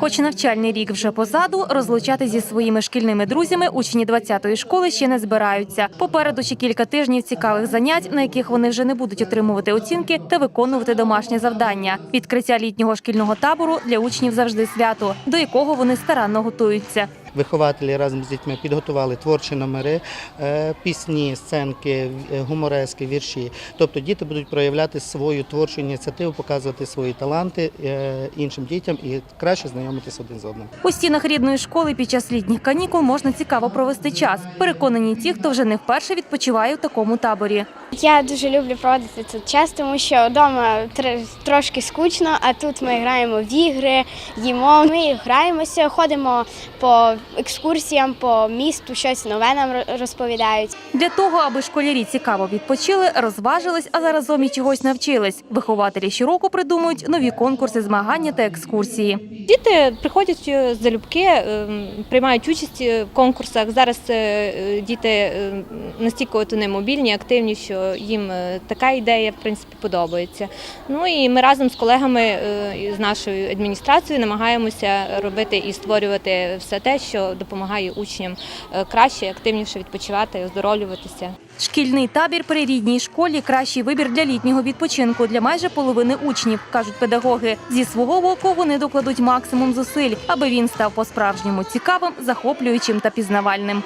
Хоч навчальний рік вже позаду, розлучати зі своїми шкільними друзями учні 20-ї школи ще не збираються. Попереду ще кілька тижнів цікавих занять, на яких вони вже не будуть отримувати оцінки та виконувати домашнє завдання. Відкриття літнього шкільного табору для учнів завжди свято, до якого вони старанно готуються. Вихователі разом з дітьми підготували творчі номери, е, пісні, сценки, е, гуморески, вірші. Тобто діти будуть проявляти свою творчу ініціативу, показувати свої таланти е, іншим дітям і краще знайомитися один з одним. У стінах рідної школи під час літніх канікул можна цікаво провести час. Переконані ті, хто вже не вперше відпочиває у такому таборі. Я дуже люблю проводити тут час, тому що вдома тр- трошки скучно, а тут ми граємо в ігри, їмо. Ми граємося, ходимо по екскурсіям, по місту, щось нове нам розповідають. Для того, аби школярі цікаво відпочили, розважились, а заразом і чогось навчились. Вихователі щороку придумують нові конкурси, змагання та екскурсії. Діти приходять е, залюбки, е, приймають участь е, в конкурсах. Зараз діти настільки от вони мобільні, активні, що їм така ідея в принципі подобається. Ну і ми разом з колегами з нашою адміністрацією намагаємося робити і створювати все те, що допомагає учням краще, активніше відпочивати, оздоровлюватися. Шкільний табір при рідній школі кращий вибір для літнього відпочинку для майже половини учнів, кажуть педагоги. Зі свого боку вони докладуть максимум зусиль, аби він став по-справжньому цікавим, захоплюючим та пізнавальним.